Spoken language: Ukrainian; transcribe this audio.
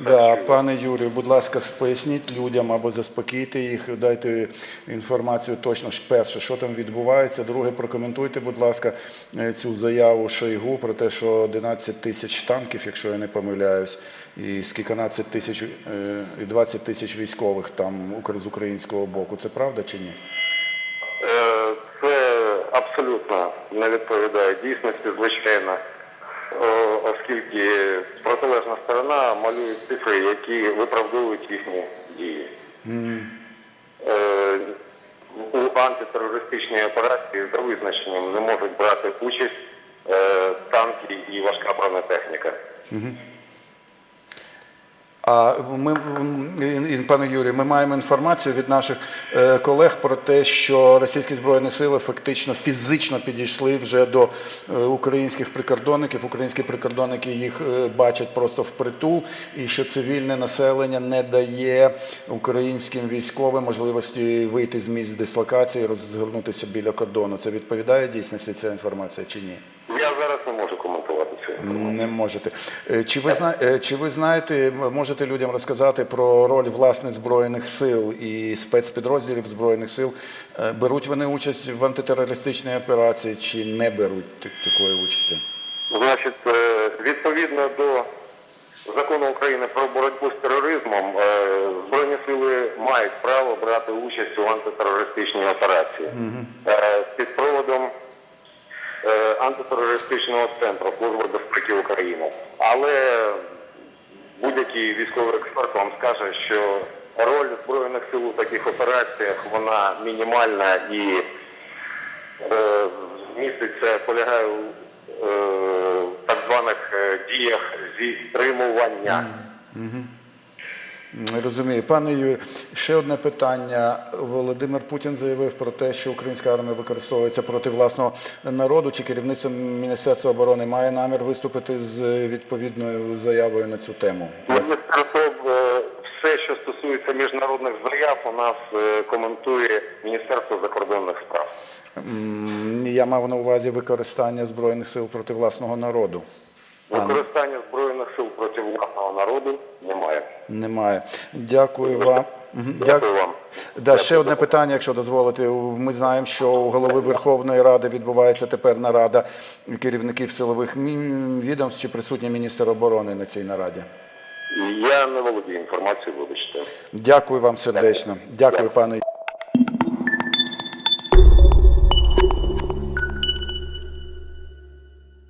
Да, пане Юрію, будь ласка, поясніть людям або заспокійте їх, дайте інформацію точно ж перше, що там відбувається. Друге, прокоментуйте, будь ласка, е, цю заяву Шойгу про те, що 11 тисяч танків, якщо я не помиляюсь, і скільканадцять тисяч е, і 20 тисяч військових там з українського боку. Це правда чи ні? Е, Це абсолютно не відповідає дійсності, звичайно, оскільки протилежна сторона малює цифри, які виправдовують їхні дії. Mm. У антитерористичній операції за визначенням не можуть брати участь е, танки і важка бронетехніка. А ми, пане Юрію, ми маємо інформацію від наших е, колег про те, що російські збройні сили фактично фізично підійшли вже до е, українських прикордонників. Українські прикордонники їх е, бачать просто впритул, і що цивільне населення не дає українським військовим можливості вийти з місць дислокації, розгорнутися біля кордону. Це відповідає дійсності ця інформація чи ні? Я зараз не можу інформацію. Не можете. Е, Чи ви, зна... е, чи ви знаєте, можете людям розказати про роль власне Збройних сил і спецпідрозділів Збройних сил? Е, Беруть вони участь в антитерористичній операції чи не беруть такої участі? Значить, відповідно до закону України про боротьбу з тероризмом, Збройні сили мають право брати участь у антитерористичній операції. Е, Під проводом антитерористичного центру Служби безпеки України. Але будь-який військовий експерт вам скаже, що роль Збройних сил у таких операціях вона мінімальна і е, міститься, полягає у е, так званих е, діях зі стримування. Не Розумію. Пане Юрію, ще одне питання. Володимир Путін заявив про те, що українська армія використовується проти власного народу. Чи керівництво Міністерства оборони має намір виступити з відповідною заявою на цю тему? Міністерство е, все, що стосується міжнародних заяв, у нас е, коментує Міністерство закордонних справ. Я мав на увазі використання збройних сил проти власного народу. Використання збройних сил проти власного народу немає. Немає. Дякую вам. Дякую вам. Да, ще одне питання, якщо дозволите. Ми знаємо, що у голови Верховної Ради відбувається тепер нарада керівників силових відомств. Чи присутній міністр оборони на цій нараді? Я не володію інформацією, вибачте. Дякую вам сердечно. Дякую, пане.